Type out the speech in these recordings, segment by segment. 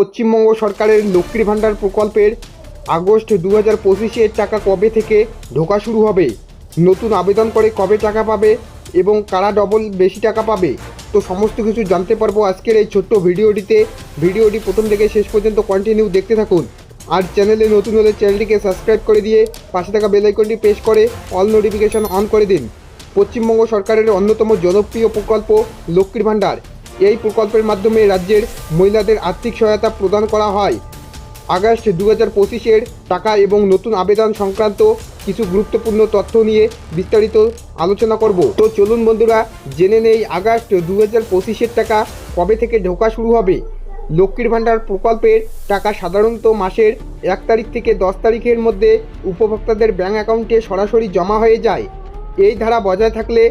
পশ্চিমবঙ্গ সরকারের লক্ষ্মীর ভাণ্ডার প্রকল্পের আগস্ট দু হাজার পঁচিশের টাকা কবে থেকে ঢোকা শুরু হবে? নতুন আবেদন করে কবে টাকা পাবে এবং কারা ডবল বেশি টাকা পাবে? তো সমস্ত কিছু জানতে পারব আজকের এই ছোট্ট ভিডিওটিতে। ভিডিওটি প্রথম থেকে শেষ পর্যন্ত কন্টিনিউ দেখতে থাকুন। আর চ্যানেলে নতুন হলে চ্যানেলটিকে সাবস্ক্রাইব করে দিয়ে পাশে থাকা বেল আইকনটি প্রেস করে অল নোটিফিকেশন অন করে দিন। পশ্চিমবঙ্গ সরকারের অন্যতম জনপ্রিয় প্রকল্প লক্ষ্মীর ভাণ্ডার। এই প্রকল্পের মাধ্যমে রাজ্যের মহিলাদের আর্থিক সহায়তা প্রদান করা হয়। আগস্ট দু হাজার পঁচিশের টাকা এবং নতুন আবেদন সংক্রান্ত কিছু গুরুত্বপূর্ণ তথ্য নিয়ে বিস্তারিত আলোচনা করব। তো চলুন বন্ধুরা, জেনে নেই আগস্ট দু হাজার পঁচিশের টাকা কবে থেকে ঢোকা শুরু হবে। লক্ষ্মীর ভাণ্ডার প্রকল্পের টাকা সাধারণত মাসের এক তারিখ থেকে দশ তারিখের মধ্যে উপভোক্তাদের ব্যাঙ্ক অ্যাকাউন্টে সরাসরি জমা হয়ে যায়। এই ধারা বজায় থাকলে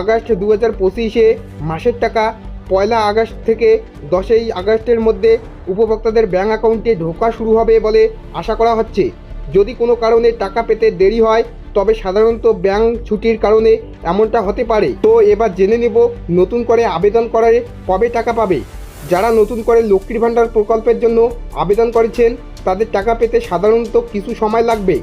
আগস্ট দু হাজার পঁচিশে মাসের টাকা পয়লা আগস্ট থেকে দশই আগস্টের মধ্যে উপভোক্তাদের ব্যাঙ্ক অ্যাকাউন্টে ঢোকা শুরু হবে বলে আশা করা হচ্ছে। যদি কোনো কারণে টাকা পেতে দেরি হয়, তবে সাধারণত ব্যাঙ্ক ছুটির কারণে এমনটা হতে পারে। তো এবার জেনে নেব নতুন করে আবেদন করার কবে টাকা পাবে। যারা নতুন করে লক্ষ্মীর ভাণ্ডার প্রকল্পের জন্য আবেদন করেছেন, তাদের টাকা পেতে সাধারণত কিছু সময় লাগবে।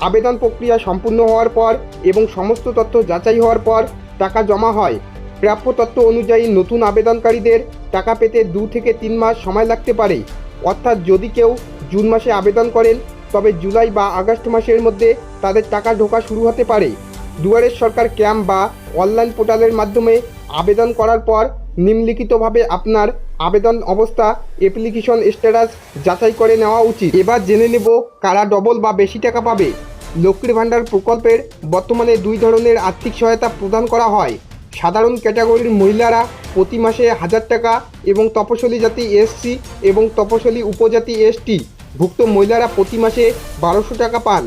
আবেদন প্রক্রিয়া সম্পূর্ণ হওয়ার পর এবং সমস্ত তথ্য যাচাই হওয়ার পর টাকা জমা হয়। প্রাপ্য তথ্য অনুযায়ী নতুন আবেদনকারীদের টাকা পেতে দু থেকে তিন মাস সময় লাগতে পারে। অর্থাৎ যদি কেউ জুন মাসে আবেদন করেন, তবে জুলাই বা আগস্ট মাসের মধ্যে তাদের টাকা ঢোকা শুরু হতে পারে। দুয়ারের সরকার ক্যাম্প বা অনলাইন পোর্টালের মাধ্যমে আবেদন করার পর নিম্নলিখিতভাবে আপনার আবেদন অবস্থা, অ্যাপ্লিকেশন স্ট্যাটাস যাচাই করে নেওয়া উচিত। এবার জেনে নেব কারা ডবল বা বেশি টাকা পাবে। লক্ষ্মীর ভাণ্ডার প্রকল্পের বর্তমানে দুই ধরনের আর্থিক সহায়তা প্রদান করা হয়। সাধারণ ক্যাটাগরির মহিলারা প্রতি মাসে হাজার টাকা এবং তপশিলি জাতি এসসি এবং তপশিলি উপজাতি এসটি ভুক্ত মহিলারা প্রতি মাসে বারোশো টাকা পান।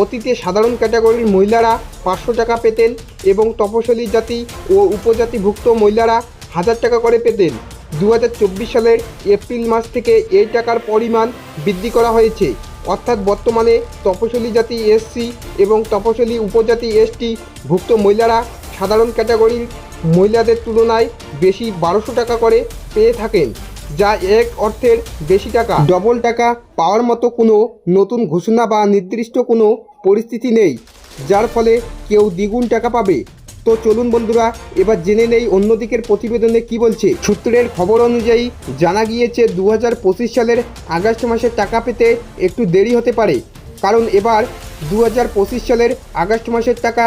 অতীতে সাধারণ ক্যাটাগরির মহিলারা পাঁচশো টাকা পেতেন এবং তপশিলি জাতি ও উপজাতিভুক্ত মহিলারা হাজার টাকা করে পেতেন। দু হাজার চব্বিশ সালের এপ্রিল মাস থেকে এই টাকার পরিমাণ বৃদ্ধি করা হয়েছে। অর্থাৎ বর্তমানে তপশিলি জাতি এসসি এবং তপশিলি উপজাতি এসটি ভুক্ত মহিলারা সাধারণ ক্যাটাগরির মহিলাদের তুলনায় বেশি বারোশো টাকা করে পেয়ে থাকেন, যা এক অর্থের বেশি টাকা। ডবল টাকা পাওয়ার মতো কোনো নতুন ঘোষণা বা নির্দিষ্ট কোনো পরিস্থিতি নেই, যার ফলে কেউ দ্বিগুণ টাকা পাবে। তো চলুন বন্ধুরা, এবার জেনে নেই অন্যদিকের প্রতিবেদনে কি বলছে। সূত্রের খবর অনুযায়ী জানা গিয়েছে দু হাজার পঁচিশ সালের আগস্ট মাসে টাকা পেতে একটু দেরি হতে পারে। কারণ এবার দু হাজার পঁচিশ সালের আগস্ট মাসের টাকা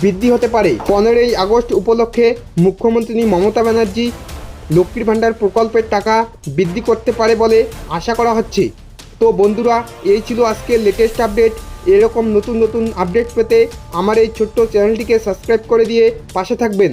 বৃদ্ধি হতে পারে। পনেরোই আগস্ট উপলক্ষে মুখ্যমন্ত্রী মমতা ব্যানার্জি লক্ষ্মীর ভাণ্ডার প্রকল্পের টাকা বৃদ্ধি করতে পারে বলে আশা করা হচ্ছে। তো বন্ধুরা, এই ছিল আজকের লেটেস্ট আপডেট এরকম নতুন নতুন আপডেট পেতে আমার এই ছোট্ট চ্যানেলটিকে সাবস্ক্রাইব করে দিয়ে পাশে থাকবেন।